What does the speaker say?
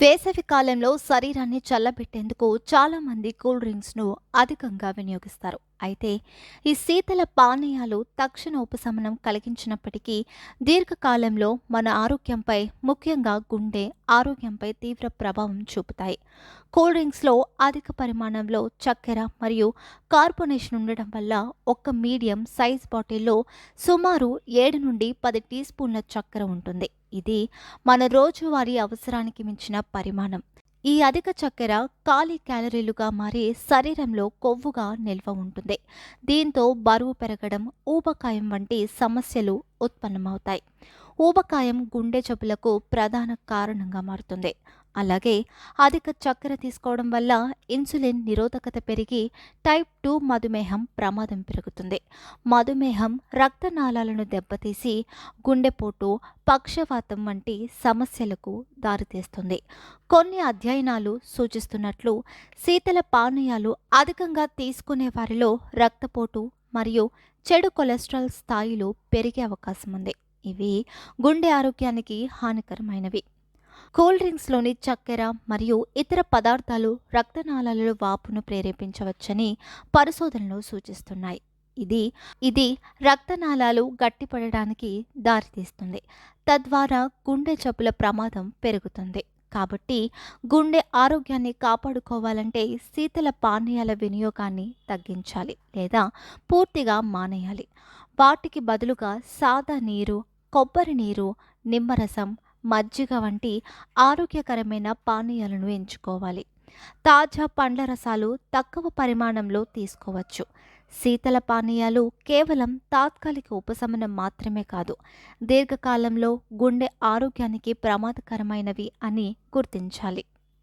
వేసవి కాలంలో శరీరాన్ని చల్లబెట్టేందుకు చాలామంది కూల్ డ్రింక్స్ను అధికంగా వినియోగిస్తారు. అయితే ఈ శీతల పానీయాలు తక్షణ ఉపశమనం కలిగించినప్పటికీ దీర్ఘకాలంలో మన ఆరోగ్యంపై ముఖ్యంగా గుండె ఆరోగ్యంపై తీవ్ర ప్రభావం చూపుతాయి. కూల్ డ్రింక్స్లో అధిక పరిమాణంలో చక్కెర మరియు కార్బొనేషన్ ఉండడం వల్ల ఒక మీడియం సైజ్ బాటిల్లో సుమారు ఏడు నుండి పది టీ స్పూన్ల చక్కెర ఉంటుంది. ఇది మన రోజువారీ అవసరానికి మించిన పరిమాణం. ఈ అధిక చక్కెర ఖాళీ క్యాలరీలుగా మారి శరీరంలో కొవ్వుగా నిల్వ ఉంటుంది. దీంతో బరువు పెరగడం ఊబకాయం వంటి సమస్యలు ఉత్పన్నమవుతాయి. ఊబకాయం గుండె జబ్బులకు ప్రధాన కారణంగా మారుతుంది. అలాగే అధిక చక్కెర తీసుకోవడం వల్ల ఇన్సులిన్ నిరోధకత పెరిగి టైప్ టూ మధుమేహం ప్రమాదం పెరుగుతుంది. మధుమేహం రక్తనాళాలను దెబ్బతీసి గుండెపోటు పక్షవాతం వంటి సమస్యలకు దారితీస్తుంది. కొన్ని అధ్యయనాలు సూచిస్తున్నట్లు శీతల పానీయాలు అధికంగా తీసుకునే వారిలో రక్తపోటు మరియు చెడు కొలెస్ట్రాల్ స్థాయిలు పెరిగే అవకాశం ఉంది ఇవి గుండె ఆరోగ్యానికి హానికరమైనవి. కూల్ డ్రింక్స్లోని చక్కెర మరియు ఇతర పదార్థాలు రక్తనాళాలలో వాపును ప్రేరేపించవచ్చని పరిశోధనలు సూచిస్తున్నాయి. ఇది ఇది రక్తనాళాలు గట్టిపడడానికి దారితీస్తుంది. తద్వారా గుండె జబ్బుల ప్రమాదం పెరుగుతుంది. కాబట్టి గుండె ఆరోగ్యాన్ని కాపాడుకోవాలంటే శీతల పానీయాల వినియోగాన్ని తగ్గించాలి లేదా పూర్తిగా మానేయాలి. వాటికి బదులుగా సాదా నీరు కొబ్బరి నీరు నిమ్మరసం మజ్జిగ వంటి ఆరోగ్యకరమైన పానీయాలను ఎంచుకోవాలి. తాజా పండ్ల రసాలు తక్కువ పరిమాణంలో తీసుకోవచ్చు. శీతల పానీయాలు కేవలం తాత్కాలిక ఉపశమనం మాత్రమే కాదు దీర్ఘకాలంలో గుండె ఆరోగ్యానికి ప్రమాదకరమైనవి అని గుర్తించాలి.